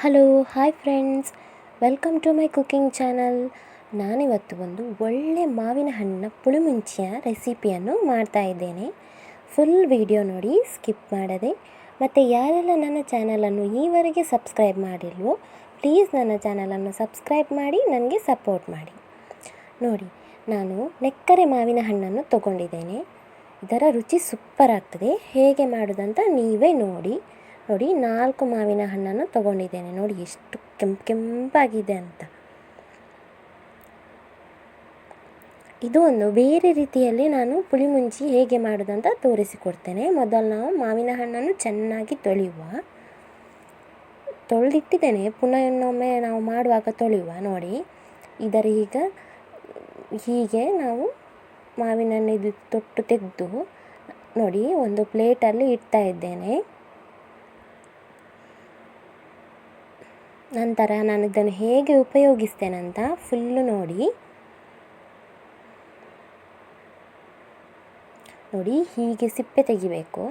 Hello, hi friends. Welcome to my cooking channel. ನಾನಿವತ್ತು ಒಂದು ಒಳ್ಳೆ ಮಾವಿನ ಹಣ್ಣಿನ ಪುಳಿಮುಂಚಿಯ ರೆಸಿಪಿಯನ್ನು ಮಾಡ್ತಾ ಇದ್ದೇನೆ. ಫುಲ್ ವಿಡಿಯೋ ನೋಡಿ ಸ್ಕಿಪ್ ಮಾಡದೆ. ಮತ್ತು ಯಾರೆಲ್ಲ ನನ್ನ ಚಾನಲನ್ನು ಈವರೆಗೆ ಸಬ್ಸ್ಕ್ರೈಬ್ ಮಾಡಿಲ್ವೋ, ಪ್ಲೀಸ್ ನನ್ನ ಚಾನಲನ್ನು ಸಬ್ಸ್ಕ್ರೈಬ್ ಮಾಡಿ, ನನಗೆ ಸಪೋರ್ಟ್ ಮಾಡಿ. ನೋಡಿ, ನಾನು ನೆಕ್ಕರೆ ಮಾವಿನ ಹಣ್ಣನ್ನು ತಗೊಂಡಿದ್ದೇನೆ. ಇದರ ರುಚಿ ಸೂಪರ್ ಆಗ್ತದೆ. ಹೇಗೆ ಮಾಡೋದಂತ ನೀವೇ ನೋಡಿ. ನೋಡಿ, ನಾಲ್ಕು ಮಾವಿನ ಹಣ್ಣನ್ನು ತಗೊಂಡಿದ್ದೇನೆ. ನೋಡಿ, ಎಷ್ಟು ಕೆಂಪು ಕೆಂಪಾಗಿದೆ ಅಂತ. ಇದು ಒಂದು ಬೇರೆ ರೀತಿಯಲ್ಲಿ ನಾನು ಪುಳಿಮುಂಚಿ ಹೇಗೆ ಮಾಡೋದಂತ ತೋರಿಸಿಕೊಡ್ತೇನೆ. ಮೊದಲು ನಾವು ಮಾವಿನ ಹಣ್ಣನ್ನು ಚೆನ್ನಾಗಿ ತೊಳೆಯುವ. ತೊಳೆದಿಟ್ಟಿದ್ದೇನೆ. ಪುನಃ ಇನ್ನೊಮ್ಮೆ ನಾವು ಮಾಡುವಾಗ ತೊಳೆಯುವ. ನೋಡಿ, ಇದರ ಈಗ ಹೀಗೆ ನಾವು ಮಾವಿನ ಹಣ್ಣು ಇದು ತೊಟ್ಟು ತೆಗೆದು ನೋಡಿ, ಒಂದು ಪ್ಲೇಟಲ್ಲಿ ಇಡ್ತಾ ಇದ್ದೇನೆ. ನಂತರ ನಾನು ಇದನ್ನು ಹೇಗೆ ಉಪಯೋಗಿಸ್ತೇನೆ ಅಂತ ಫುಲ್ಲು ನೋಡಿ. ನೋಡಿ, ಹೀಗೆ ಸಿಪ್ಪೆ ತೆಗಿಬೇಕು.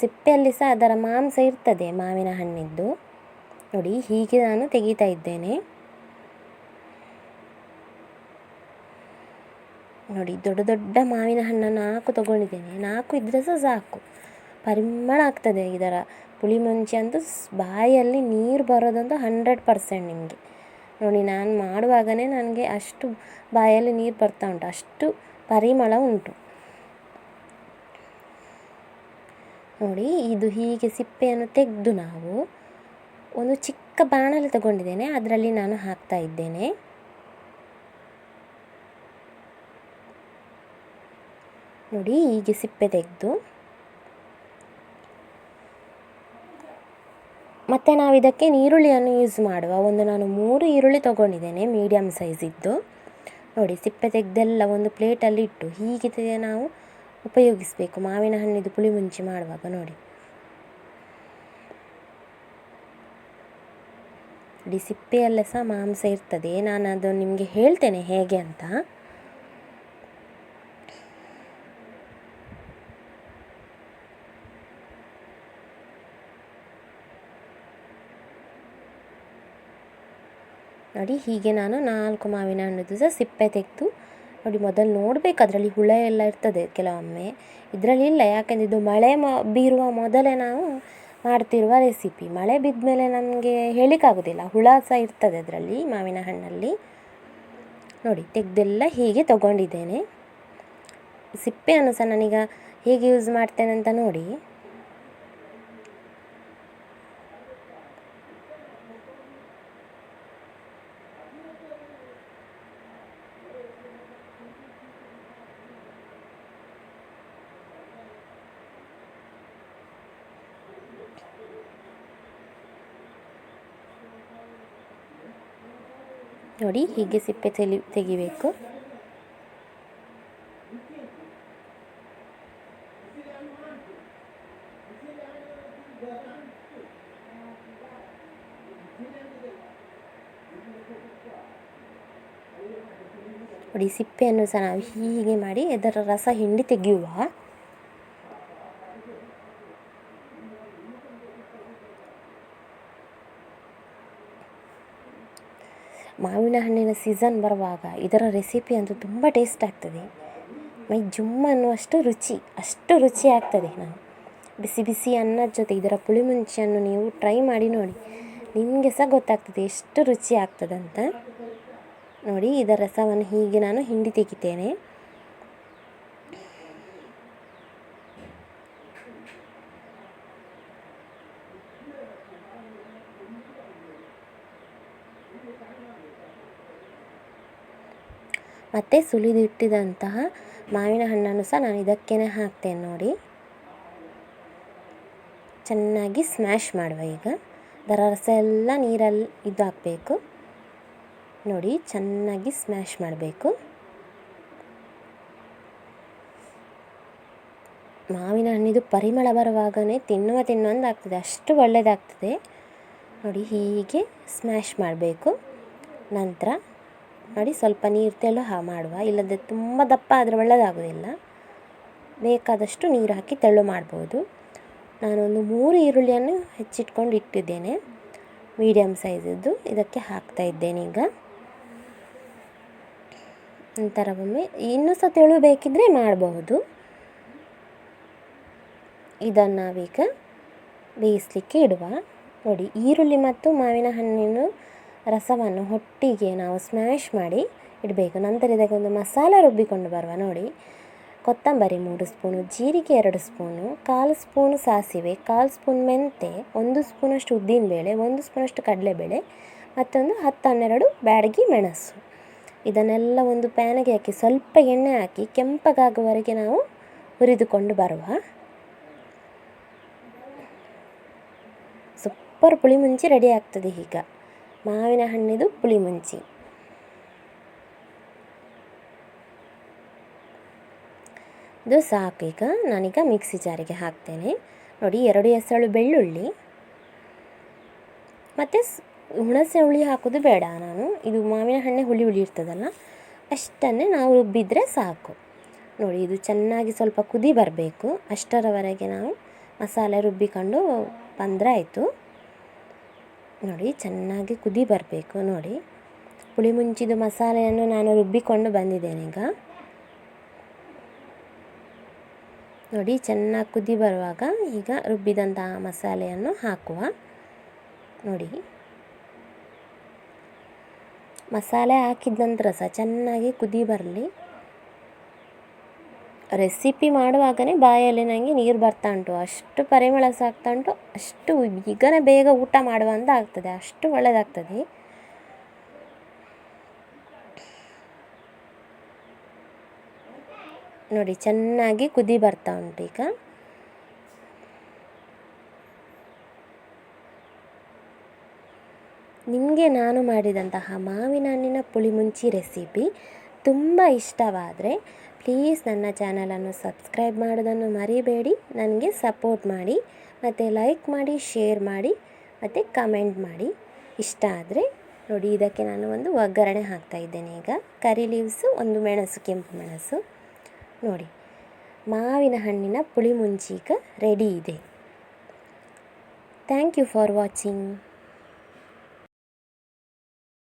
ಸಿಪ್ಪೆಯಲ್ಲಿ ಸಹ ಅದರ ಮಾಂಸ ಇರ್ತದೆ, ಮಾವಿನ ಹಣ್ಣಿದ್ದು. ನೋಡಿ, ಹೀಗೆ ನಾನು ತೆಗಿತಾ ಇದ್ದೇನೆ. ನೋಡಿ, ದೊಡ್ಡ ದೊಡ್ಡ ಮಾವಿನ ಹಣ್ಣನ್ನು ನಾಲ್ಕು ತೊಗೊಂಡಿದ್ದೇನೆ. ನಾಲ್ಕು ಇದ್ದರೆ ಸಹ ಸಾಕು. ಪರಿಮಳ ಆಗ್ತದೆ ಇದರ ಪುಳಿಮುಂಚಿ ಅಂತೂ ಬಾಯಲ್ಲಿ ನೀರು ಬರೋದಂತೂ ಹಂಡ್ರೆಡ್ ಪರ್ಸೆಂಟ್ ನಿಮಗೆ. ನೋಡಿ, ನಾನು ಮಾಡುವಾಗಲೇ ನನಗೆ ಅಷ್ಟು ಬಾಯಲ್ಲಿ ನೀರು ಬರ್ತಾ ಉಂಟು, ಅಷ್ಟು ಪರಿಮಳ ಉಂಟು. ನೋಡಿ, ಇದು ಹೀಗೆ ಸಿಪ್ಪೆಯನ್ನು ತೆಗೆದು ನಾವು ಒಂದು ಚಿಕ್ಕ ಬಾಣಲಿ ತಗೊಂಡಿದ್ದೇನೆ, ಅದರಲ್ಲಿ ನಾನು ಹಾಕ್ತಾ ಇದ್ದೇನೆ. ನೋಡಿ, ಹೀಗೆ ಸಿಪ್ಪೆ ತೆಗೆದು. ಮತ್ತು ನಾವು ಇದಕ್ಕೆ ಈರುಳ್ಳಿಯನ್ನು ಯೂಸ್ ಮಾಡುವ. ಒಂದು ನಾನು ಮೂರು ಈರುಳ್ಳಿ ತೊಗೊಂಡಿದ್ದೇನೆ ಮೀಡಿಯಮ್ ಸೈಜಿದ್ದು ನೋಡಿ, ಸಿಪ್ಪೆ ತೆಗೆದೆಲ್ಲ ಒಂದು ಪ್ಲೇಟಲ್ಲಿ ಇಟ್ಟು ಹೀಗೆ ನಾವು ಉಪಯೋಗಿಸಬೇಕು. ಮಾವಿನ ಹಣ್ಣಿದು ಪುಳಿಮುಂಚಿ ಮಾಡುವಾಗ ನೋಡಿ. ನೋಡಿ ಸಿಪ್ಪೆಯಲ್ಲ ಸಹ ಮಾಂಸ ಇರ್ತದೆ. ನಾನು ಅದು ನಿಮಗೆ ಹೇಳ್ತೇನೆ ಹೇಗೆ ಅಂತ. ನೋಡಿ, ಹೀಗೆ ನಾನು ನಾಲ್ಕು ಮಾವಿನ ಹಣ್ಣದ್ದು ಸಹ ಸಿಪ್ಪೆ ತೆಗೆದು, ನೋಡಿ ಮೊದಲು ನೋಡಬೇಕು, ಅದರಲ್ಲಿ ಹುಳ ಎಲ್ಲ ಇರ್ತದೆ ಕೆಲವೊಮ್ಮೆ. ಇದರಲ್ಲಿ ಇಲ್ಲ, ಯಾಕೆಂದರೆ ಇದು ಮಳೆ ಮ, ಬೀರುವ ಮೊದಲೇ ನಾವು ಮಾಡ್ತಿರುವ ರೆಸಿಪಿ. ಮಳೆ ಬಿದ್ದ ಮೇಲೆ ನಮಗೆ ಹೇಳಿಕ್ಕಾಗೋದಿಲ್ಲ ಹುಳ ಸಹ ಇರ್ತದೆ ಅದರಲ್ಲಿ, ಮಾವಿನ ಹಣ್ಣಲ್ಲಿ. ನೋಡಿ, ತೆಗೆದೆಲ್ಲ ಹೀಗೆ ತಗೊಂಡಿದ್ದೇನೆ. ಸಿಪ್ಪೆಯನ್ನು ಸಹ ನಾನೀಗ ಹೇಗೆ ಯೂಸ್ ಮಾಡ್ತೇನೆ ಅಂತ ನೋಡಿ. ನೋಡಿ ಹೀಗೆ ಸಿಪ್ಪೆ ತೆಲಿ, ತೆಗಿಬೇಕು. ನೋಡಿ ಸಿಪ್ಪೆಯನ್ನು ಸಹ ನಾವು ಹೀಗೆ ಮಾಡಿ ಅದರ ರಸ ಹಿಂಡಿ ತೆಗೆಯುವ ಮಾವಿನ ಹಣ್ಣಿನ ಸೀಸನ್ ಬರುವಾಗ ಇದರ ರೆಸಿಪಿ ಅಂತೂ ತುಂಬ ಟೇಸ್ಟ್ ಆಗ್ತದೆ. ಮೈ ಜುಮ್ ಅನ್ನುವಷ್ಟು ರುಚಿ, ಅಷ್ಟು ರುಚಿ ಆಗ್ತದೆ ನಾನು ಬಿಸಿ ಬಿಸಿ ಅನ್ನದ ಜೊತೆ ಇದರ ಪುಳಿಮುಂಚಿಯನ್ನು ನೀವು ಟ್ರೈ ಮಾಡಿ ನೋಡಿ. ನಿಮಗೆ ಸಹ ಗೊತ್ತಾಗ್ತದೆ ಎಷ್ಟು ರುಚಿ ಆಗ್ತದಂತ. ನೋಡಿ, ಇದರ ರಸವನ್ನು ಹೀಗೆ ನಾನು ಹಿಂಡಿ ತೆಗಿತೇನೆ. ಮತ್ತು ಸುಲಿದಿಟ್ಟಿದಂತಹ ಮಾವಿನ ಹಣ್ಣನ್ನು ಸಹ ನಾನು ಇದಕ್ಕೇ ಹಾಕ್ತೇನೆ ನೋಡಿ. ಚೆನ್ನಾಗಿ ಸ್ಮ್ಯಾಶ್ ಮಾಡುವ ಈಗ. ಅದರ ರಸ ಎಲ್ಲ ನೀರಲ್ಲಿ ಇದು ಹಾಕಬೇಕು. ನೋಡಿ, ಚೆನ್ನಾಗಿ ಸ್ಮ್ಯಾಶ್ ಮಾಡಬೇಕು. ಮಾವಿನ ಹಣ್ಣಿದು ಪರಿಮಳ ಬರುವಾಗನೇ ತಿನ್ನುವ ತಿನ್ನುವಂದು ಆಗ್ತದೆ. ಅಷ್ಟು ಒಳ್ಳೆಯದಾಗ್ತದೆ ನೋಡಿ, ಹೀಗೆ ಸ್ಮ್ಯಾಶ್ ಮಾಡಬೇಕು. ನಂತರ ನೋಡಿ ಸ್ವಲ್ಪ ನೀರು ತೆಳು ಹಾ ಮಾಡುವ. ಇಲ್ಲದೆ ತುಂಬ ದಪ್ಪ ಆದರೆ ಒಳ್ಳೆಯದಾಗೋದಿಲ್ಲ ಬೇಕಾದಷ್ಟು ನೀರು ಹಾಕಿ ತೆಳು ಮಾಡ್ಬೋದು. ನಾನೊಂದು ಮೂರು ಈರುಳ್ಳಿಯನ್ನು ಹೆಚ್ಚಿಟ್ಕೊಂಡು ಇಟ್ಟಿದ್ದೇನೆ. ಮೀಡಿಯಮ್ ಸೈಜದ್ದು ಇದಕ್ಕೆ ಹಾಕ್ತಾ ಇದ್ದೇನೆ ಈಗ. ನಂತರ ಒಮ್ಮೆ ಇನ್ನೂ ಸಹ ತೆಳು ಬೇಕಿದ್ದರೆ ಮಾಡಬಹುದು. ಇದನ್ನು ನಾವೀಗ ಬೇಯಿಸಲಿಕ್ಕೆ ಇಡುವ. ನೋಡಿ, ಈರುಳ್ಳಿ ಮತ್ತು ಮಾವಿನ ಹಣ್ಣಿನ ರಸವನ್ನು ಹೊಟ್ಟಿಗೆ ನಾವು ಸ್ಮ್ಯಾಶ್ ಮಾಡಿ ಇಡಬೇಕು. ನಂತರ ಇದಕ್ಕೆ ಒಂದು ಮಸಾಲ ರುಬ್ಬಿಕೊಂಡು ಬರುವ ನೋಡಿ. ಕೊತ್ತಂಬರಿ ಮೂರು ಸ್ಪೂನು, ಜೀರಿಗೆ ಎರಡು ಸ್ಪೂನು, ಕಾಲು ಸ್ಪೂನು ಸಾಸಿವೆ, ಕಾಲು ಸ್ಪೂನ್ ಮೆಂತೆ, ಒಂದು ಸ್ಪೂನಷ್ಟು ಉದ್ದಿನಬೇಳೆ, ಒಂದು ಸ್ಪೂನಷ್ಟು ಕಡಲೆಬೇಳೆ ಮತ್ತೊಂದು ಹತ್ತು ಹನ್ನೆರಡು ಬ್ಯಾಡಗಿ ಮೆಣಸು. ಇದನ್ನೆಲ್ಲ ಒಂದು ಪ್ಯಾನಿಗೆ ಹಾಕಿ ಸ್ವಲ್ಪ ಎಣ್ಣೆ ಹಾಕಿ ಕೆಂಪಗಾಗುವವರೆಗೆ ನಾವು ಹುರಿದುಕೊಂಡು ಬರುವ ಸೂಪರ್ ಪುಳಿ ಮುಂಚೆ ರೆಡಿ ಆಗ್ತದೆ ಈಗ. ಮಾವಿನ ಹಣ್ಣಿದು ಪುಳಿ ಮುಂಚಿ. ಇದು ಸಾಕೀಗ ನಾನೀಗ ಮಿಕ್ಸಿ ಜಾರಿಗೆ ಹಾಕ್ತೇನೆ. ನೋಡಿ, ಎರಡು ಎಸಳು ಬೆಳ್ಳುಳ್ಳಿ. ಮತ್ತು ಹುಣಸೆ ಹುಳಿ ಹಾಕೋದು ಬೇಡ ನಾನು. ಇದು ಮಾವಿನ ಹಣ್ಣೆ ಹುಳಿ ಹುಳಿ ಇರ್ತದಲ್ಲ, ಅಷ್ಟನ್ನೇ ನಾವು ರುಬ್ಬಿದ್ರೆ ಸಾಕು. ನೋಡಿ, ಇದು ಚೆನ್ನಾಗಿ ಸ್ವಲ್ಪ ಕುದಿ ಬರಬೇಕು. ಅಷ್ಟರವರೆಗೆ ನಾವು ಮಸಾಲೆ ರುಬ್ಬಿಕೊಂಡು ಬಂದರೆ ಆಯಿತು. ನೋಡಿ, ಚೆನ್ನಾಗಿ ಕುದಿ ಬರಬೇಕು ನೋಡಿ. ಪುಳಿ ಮುಂಚಿದ ಮಸಾಲೆಯನ್ನು ನಾನು ರುಬ್ಬಿಕೊಂಡು ಬಂದಿದ್ದೇನೆ ಈಗ. ನೋಡಿ, ಚೆನ್ನಾಗಿ ಕುದಿ ಬರುವಾಗ ಈಗ ರುಬ್ಬಿದಂತಹ ಮಸಾಲೆಯನ್ನು ಹಾಕುವ. ನೋಡಿ. ಮಸಾಲೆ ಹಾಕಿದ ನಂತರ ಸಹ ಚೆನ್ನಾಗಿ ಕುದಿ ಬರಲಿ. ರೆಸಿಪಿ ಮಾಡುವಾಗಲೇ ಬಾಯಲ್ಲಿ ನನಗೆ ನೀರು ಬರ್ತಾ ಉಂಟು ಅಷ್ಟು ಪರಿಮಳ ಸಾಕ್ತಾ ಉಂಟು ಅಷ್ಟು ಈಗಲೇ ಬೇಗ ಊಟ ಮಾಡುವಂತ ಆಗ್ತದೆ. ಅಷ್ಟು ಒಳ್ಳೆಯದಾಗ್ತದೆ ನೋಡಿ, ಚೆನ್ನಾಗಿ ಕುದಿ ಬರ್ತಾ ಉಂಟು ಈಗ. ನಿಮಗೆ ನಾನು ಮಾಡಿದಂತಹ ಮಾವಿನ ಹಣ್ಣಿನ ಪುಳಿಮುಂಚಿ ರೆಸಿಪಿ ತುಂಬ ಇಷ್ಟವಾದರೆ ಪ್ಲೀಸ್ ನನ್ನ ಚಾನಲನ್ನು ಸಬ್ಸ್ಕ್ರೈಬ್ ಮಾಡೋದನ್ನು ಮರಿಬೇಡಿ, ನನಗೆ ಸಪೋರ್ಟ್ ಮಾಡಿ, ಮತ್ತು ಲೈಕ್ ಮಾಡಿ, ಶೇರ್ ಮಾಡಿ, ಮತ್ತು ಕಮೆಂಟ್ ಮಾಡಿ. ಇಷ್ಟ ಆದರೆ ನೋಡಿ, ಇದಕ್ಕೆ ನಾನು ಒಂದು ಒಗ್ಗರಣೆ ಹಾಕ್ತಾ ಇದ್ದೇನೆ. ಈಗ ಕರಿ ಲೀವ್ಸು ಒಂದು ಮೆಣಸು, ಕೆಂಪು ಮೆಣಸು. ನೋಡಿ, ಮಾವಿನ ಹಣ್ಣಿನ ಪುಳಿಮುಂಚಿ ಈಗ ರೆಡಿ ಇದೆ. Thank you for watching